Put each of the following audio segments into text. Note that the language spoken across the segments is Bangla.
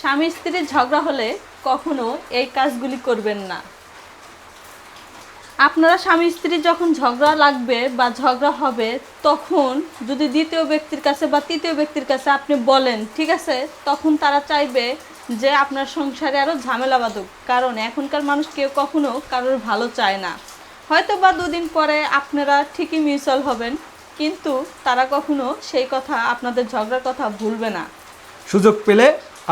স্বামী স্ত্রীর ঝগড়া হলে কখনো এই কাজগুলি করবেন না। আপনারা স্বামী স্ত্রী যখন ঝগড়া লাগবে বা ঝগড়া হবে, তখন যদি দ্বিতীয় ব্যক্তির কাছে বা তৃতীয় ব্যক্তির কাছে আপনি বলেন, ঠিক আছে, তখন তারা চাইবে যে আপনার সংসারে আরও ঝামেলা বাঁধুক। কারণ এখনকার মানুষ কেউ কখনো কারোর ভালো চায় না। হয়তো বা দুদিন পরে আপনারা ঠিকই মিউচুয়াল হবেন, কিন্তু তারা কখনো সেই কথা, আপনাদের ঝগড়ার কথা ভুলবে না। সুযোগ পেলে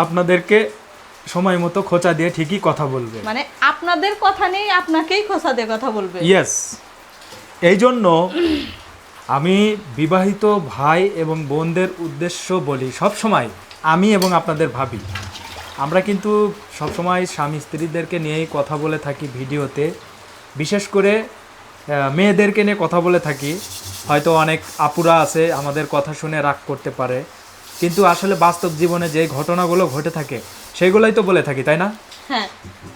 আপনাদেরকে সময় মতো খোঁচা দিয়ে ঠিকই কথা বলবে। মানে আপনাদের কথা নেই আপনাকেই খোঁচা দিয়ে কথা বলবে। ইয়েস এই জন্য আমি বিবাহিত ভাই এবং বোনদের উদ্দেশ্য বলি সব সময় আমি এবং আপনাদের ভাবি। আমরা কিন্তু সবসময় স্বামী স্ত্রীদেরকে নিয়েই কথা বলে থাকি ভিডিওতে। বিশেষ করে মেয়েদেরকে নিয়ে কথা বলে থাকি। হয়তো অনেক আপুরা আছে আমাদের কথা শুনে রাগ করতে পারে। কিন্তু আসলে বাস্তব জীবনে যে ঘটনাগুলো ঘটে থাকে, সেগুলোই তো বলে থাকি, তাই না? হ্যাঁ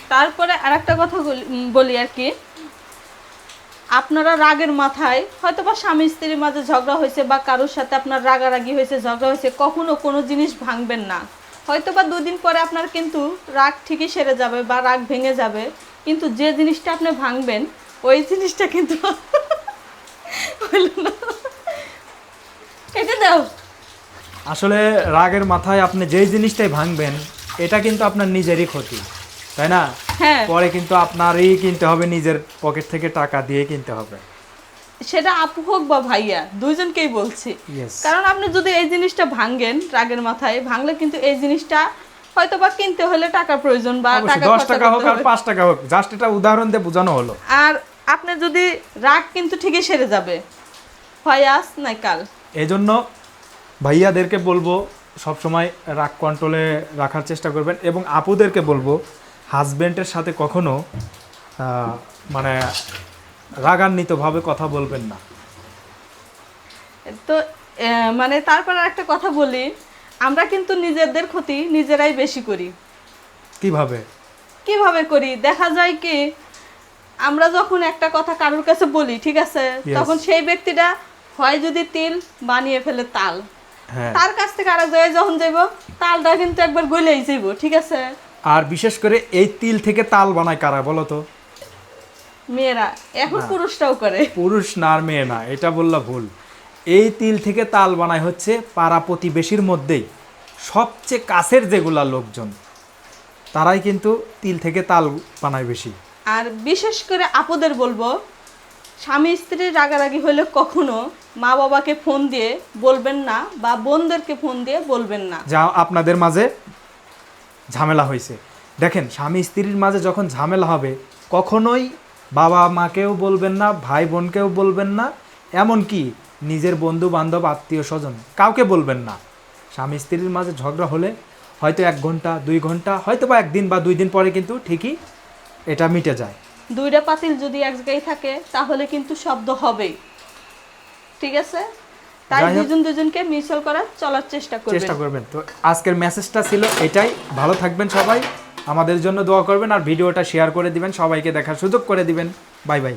তারপরে আর একটা কথা বলি- আর কি। আপনারা রাগের মাথায় হয়তো বা স্বামী স্ত্রীর মাঝে ঝগড়া হয়েছে বা কারোর সাথে আপনার রাগারাগি হয়েছে, ঝগড়া হয়েছে, কখনো কোনো জিনিস ভাঙবেন না। হয়তো বা দুদিন পরে আপনার কিন্তু রাগ ঠিকই সেরে যাবে বা রাগ ভেঙে যাবে, কিন্তু যে জিনিসটা আপনি ভাঙবেন, ওই জিনিসটা কিন্তু এটা দাও। আসলে রাগের মাথায় আপনি যেই জিনিসটাই ভাঙবেন এটা কিন্তু আপনার নিজেরই ক্ষতি তাই না? হ্যাঁ। পরে কিন্তু আপনারই কিনতে হবে নিজের পকেট থেকে টাকা দিয়ে কিনতে হবে। সেটা আপু হোক বা ভাইয়া দুইজনকেই বলছি। কারণ আপনি যদি এই জিনিসটা ভাঙেন রাগের মাথায় ভাঙলে কিন্তু এই জিনিসটা হয়তো বা কিনতে হলে টাকার প্রয়োজন বা টাকা দশ খরচা টাকা হোক আর হবে। পাঁচ টাকা হোক জাস্ট এটা উদাহরণ দিয়ে বোঝানো হলো। আর আপনি যদি রাগ কিন্তু ঠিকই সেরে যাবে হয় আজ নাই কাল। এই জন্য ভাইয়াদেরকে বলব সবসময় রাগ কন্ট্রোলে রাখার চেষ্টা করবেন এবং আপুদেরকে বলব হাজবেন্ডের সাথে কখনো মানে রাগান্বিতভাবে কথা বলবেন না। তো মানে তারপর একটা কথা বলি আমরা কিন্তু নিজেদের ক্ষতি নিজেরাই বেশি করি। কীভাবে? কীভাবে করি? দেখা যায় কি আমরা যখন একটা কথা কারোর কাছে বলি ঠিক আছে? তখন সেই ব্যক্তিটা হয় যদি তিল বানিয়ে ফেলে তাল। তার কাছ থেকে আরেক জায়গায় যখন যাইব তালটা কিন্তু একবার গলেই যাইব ঠিক আছে? আর বিশেষ করে এই তিল থেকে তাল বানায় কারা বলো তো? মেয়েরা এখন পুরুষরাও করে। পুরুষ না আর মেয়ে না এটা বললা ভুল। এই তিল থেকে তাল বানায় হচ্ছে পাড়া প্রতিবেশীর মধ্যেই সবচেয়ে কাছের যেগুলা লোকজন তারাই কিন্তু তিল থেকে তাল বানায় বেশি। আর বিশেষ করে আপদের বলব স্বামী স্ত্রীর রাগারাগি হলে কখনো মা বাবাকে ফোন দিয়ে বলবেন না বা বোনদেরকে ফোন দিয়ে বলবেন না। যা আপনাদের মাঝে ঝামেলা হয়েছে। দেখেন স্বামী স্ত্রীর মাঝে যখন ঝামেলা হবে কখনোই বাবা মাকেও বলবেন না ভাই বোনকেও বলবেন না এমনকি নিজের বন্ধু বান্ধব আত্মীয় স্বজন কাউকে বলবেন না। স্বামী স্ত্রীর মাঝে ঝগড়া হলে হয়তো এক ঘণ্টা দুই ঘণ্টা হয়তো বা একদিন বা দুই দিন পরে কিন্তু ঠিকই এটা মিটে যায়। দুইটা পাতিল যদি এক জায়গায় থাকে তাহলে কিন্তু শব্দ হবেই। ঠিক আছে? তাই দুজন দুজনকে মিউচুয়াল করার চলার চেষ্টা করবেন। চেষ্টা করবেন। তো আজকের মেসেজটা ছিল এটাই। ভালো থাকবেন সবাই। আমাদের জন্য দোয়া করবেন আর ভিডিওটা শেয়ার করে দিবেন। সবাইকে দেখার সুযোগ করে দিবেন। Bye bye